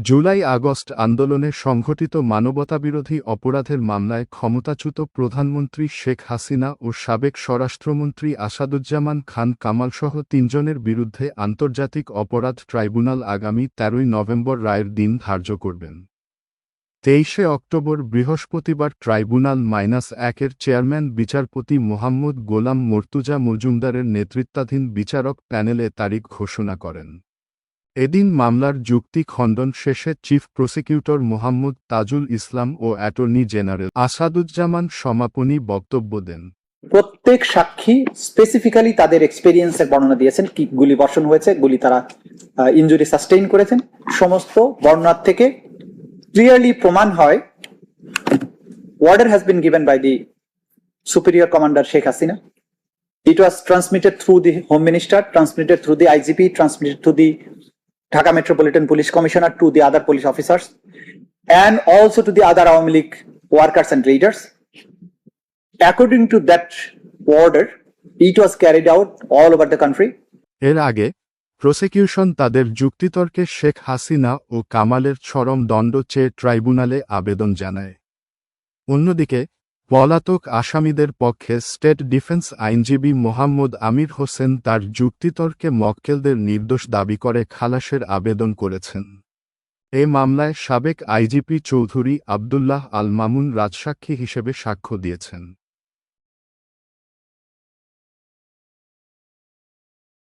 July August আন্দোলনে সংঘটিত মানবতাবিরোধী অপরাধের মামলায় ক্ষমতাচ্যুত প্রধানমন্ত্রী শেখ হাসিনা ও সাবেক স্বরাষ্ট্রমন্ত্রী আসাদুজ্জামান খান কামালসহ তিনজনের বিরুদ্ধে আন্তর্জাতিক অপরাধ ট্রাইব্যুনাল আগামী তেরোই নভেম্বর রায়ের দিন ধার্য করবেন। তেইশে অক্টোবর বৃহস্পতিবার ট্রাইব্যুনাল মাইনাস একের চেয়ারম্যান বিচারপতি মোহাম্মদ গোলাম মর্তুজা মজুমদারের নেতৃত্বাধীন বিচারক প্যানেলে তারিখ ঘোষণা করেন। এদিন মামলার যুক্তি খণ্ডন শেষে চিফ প্রসিকিউটর মোহাম্মদ তাজুল ইসলাম ও অ্যাটর্নি জেনারেল আসাদুজ্জামান সমাপনী বক্তব্য দেন প্রত্যেক সাক্ষী স্পেসিফিক্যালি তাদের এক্সপেরিয়েন্সের বর্ণনা দিয়েছেন কি গুলি বর্ষণ হয়েছে গুলি তারা ইনজুরি সাস্টেইন করেছেন সমস্ত বর্ণনার থেকে ক্লিয়ারলি প্রমাণ হয় order has been given by the superior commander Sheikh Hasina. It was transmitted through the Home Minister, transmitted through the IGP, transmitted through the Dhaka Metropolitan Police Commissioner, to the other police officers, and also to the other Awami League workers and leaders. According to that order, it was carried out all over the country. এর আগে prosecution তাদের যুক্তিতর্কে শেখ হাসিনা ও কামালের চরম দণ্ড চেয়ে ট্রাইব্যুনালে আবেদন জানায় অন্যদিকে পলাতক আসামিদের পক্ষে স্টেট ডিফেন্স আইনজীবী মোহাম্মদ আমির হোসেন তার যুক্তিতর্কে মক্কেলদের নির্দোষ দাবি করে খালাসের আবেদন করেছেন। এ মামলায় সাবেক আইজিপি চৌধুরী আবদুল্লাহ আল মামুন রাজসাক্ষী হিসেবে সাক্ষ্য দিয়েছেন।